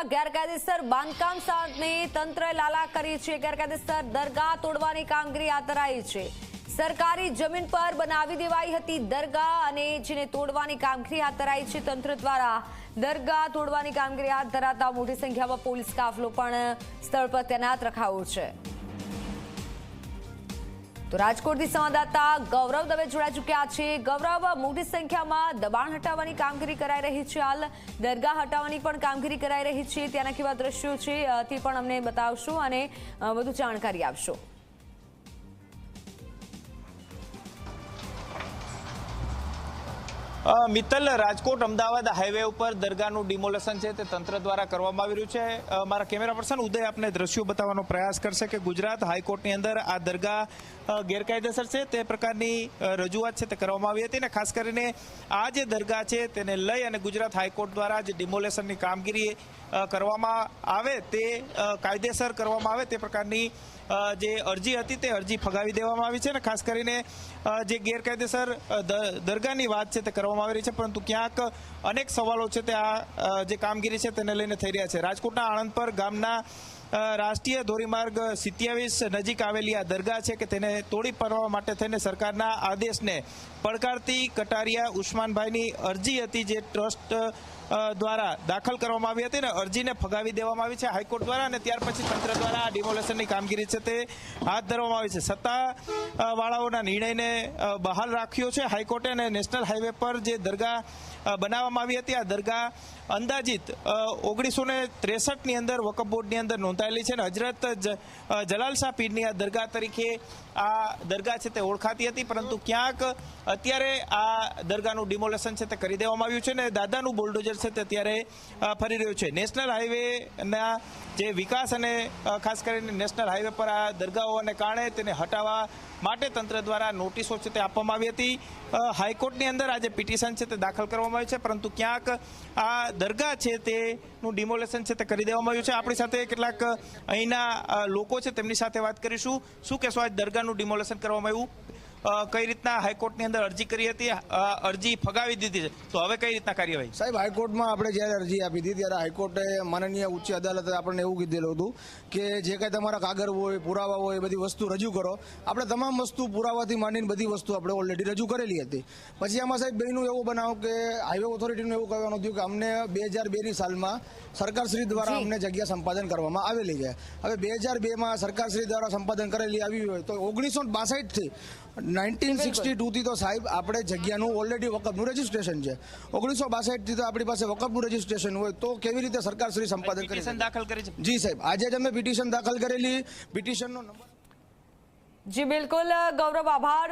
રાજકોટમાં ગેરકાયદેસર બાંધકામ સામે તંત્ર લાલા કરી છે. ગેરકાયદેસર દરગાહ તોડવાની કામગીરી હાથ ધરાઈ છે. સરકારી જમીન પર બનાવી દેવાઈ હતી દરગાહ અને જેને તોડવાની કામગીરી હાથ છે તંત્ર દ્વારા. દરગાહ તોડવાની કામગીરી હાથ ધરાતા મોટી સંખ્યામાં પોલીસ કાફલો પણ સ્થળ પર તૈનાત રખાયો છે. તો રાજકોટથી સંવાદદાતા ગૌરવ દવે જોડાઈ ચૂક્યા છે. ગૌરવ, મોટી સંખ્યામાં દબાણ હટાવવાની કામગીરી કરાઈ રહી છે. હાલ દરગાહ હટાવવાની પણ કામગીરી કરાઈ રહી છે. ત્યાંના કેવા દ્રશ્યો છે તે પણ અમને બતાવશો અને વધુ જાણકારી આપશો. મિત્તલ રાજકોટ અમદાવાદ હાઈવે ઉપર દરગાહનું ડિમોલેશન છે તે તંત્ર દ્વારા કરવામાં આવી રહ્યું છે. મારા કેમેરા પર્સન ઉદય આપને દ્રશ્યો બતાવવાનો પ્રયાસ કરશે કે ગુજરાત હાઈકોર્ટની અંદર આ દરગાહ ગેરકાયદેસર છે તે પ્રકારની રજૂઆત છે તે કરવામાં આવી હતી અને ખાસ કરીને આ જે દરગાહ છે તેને લઈ અને ગુજરાત હાઈકોર્ટ દ્વારા જે ડિમોલેશનની કામગીરી કરવામાં આવે તે કાયદેસર કરવામાં આવે તે પ્રકારની જે અરજી હતી તે અરજી ફગાવી દેવામાં આવી છે અને ખાસ કરીને જે ગેરકાયદેસર દરગાહની વાત છે તે કરવામાં આવી રહી છે પરંતુ ક્યાંક અનેક સવાલો છે તે આ જે કામગીરી છે તેને લઈને થઈ રહ્યા છે. રાજકોટના આણંદપર ગામના અ, રાષ્ટ્રીય ધોરીમાર્ગ સિત્યાવીસ નજીક આવેલી આ દરગાહ છે કે તેને તોડી પાડવા માટે થઈને સરકારના આદેશને પડકારતી કટારિયા ઉસ્માનભાઈની અરજી હતી જે ટ્રસ્ટ દ્વારા દાખલ કરવામાં આવી હતી અને અરજીને ફગાવી દેવામાં આવી છે હાઈકોર્ટ દ્વારા અને ત્યાર પછી તંત્ર દ્વારા આ ડિમોલેશનની કામગીરી છે તે હાથ ધરવામાં આવી છે. સત્તા વાળાઓના નિર્ણયને બહાલ રાખ્યો છે હાઈકોર્ટે અને નેશનલ હાઈવે પર જે દરગાહ બનાવવામાં આવી હતી, આ દરગાહ અંદાજિત ઓગણીસો ને ત્રેસઠની અંદર વકફ બોર્ડની અંદર નોંધાયેલી છે અને હજરત જલાલ શાહ પીરની આ દરગાહ તરીકે આ દરગાહ છે તે ઓળખાતી હતી, પરંતુ ક્યાંક અત્યારે આ દરગાહનું ડિમોલેશન છે તે કરી દેવામાં આવ્યું છે અને દાદાનું બુલડોઝર છે તે અત્યારે ફરી રહ્યું છે. નેશનલ હાઈવેના જે વિકાસ અને ખાસ કરીને નેશનલ હાઈવે પર આ દરગાહોને કારણે તેને હટાવવા માટે તંત્ર દ્વારા નોટિસો છે તે આપવામાં આવી હતી. હાઈકોર્ટની અંદર આજે પિટિશન છે તે દાખલ કરવામાં આવી છે, પરંતુ ક્યાંક આ દરગાહ છે તેનું ડિમોલેશન છે તે કરી દેવામાં આવ્યું છે. આપણી સાથે કેટલાક અહીંના લોકો છે તેમની સાથે વાત કરીશું. શું કહેશો આજ દરગાહનું ડિમોલેશન કરવામાં આવ્યું. કઈ રીતના હાઈકોર્ટની અંદર અરજી કરી હતી? અરજી ફગાવી દીધી છે. તો હવે કઈ રીતના કાર્યવાહી? સાહેબ હાઈકોર્ટમાં આપણે જ્યારે અરજી આપી હતી ત્યારે હાઈકોર્ટે માનનીય ઉચ્ચ અદાલતે આપણને એવું કીધેલું હતું કે જે કાંઈ તમારા કાગળ હોય પુરાવા હોય એ બધી વસ્તુ રજૂ કરો. આપણે તમામ વસ્તુ પુરાવાથી માંડીને બધી વસ્તુ આપણે ઓલરેડી રજૂ કરેલી હતી. પછી આમાં સાહેબ બેનું એવું બનાવ કે હાઈવે ઓથોરિટીનું એવું કહેવાનું થયું કે અમને બે હજાર બેની સાલમાં સરકારશ્રી દ્વારા અમને જગ્યા સંપાદન કરવામાં આવેલી છે. હવે બે હજાર બેમાં સરકારશ્રી દ્વારા સંપાદન કરેલી આવી હોય તો ઓગણીસો બાસઠથી નાઇન્ટીન સિક્સટી ટુથી તો સાહેબ આપણે જગ્યાનું ઓલરેડી વકફનું રજીસ્ટ્રેશન છે. ઓગણીસો બાસઠથી તો આપણી પાસે વકફનું રજીસ્ટ્રેશન હોય તો કેવી રીતે સરકારશ્રી સંપાદન કરી? દાખલ કરી છે. જી સાહેબ આજે જ અમે પિટિશન દાખલ કરેલી. પિટિશનનો નંબર જી બિલકુલ. ગૌરવ આભાર.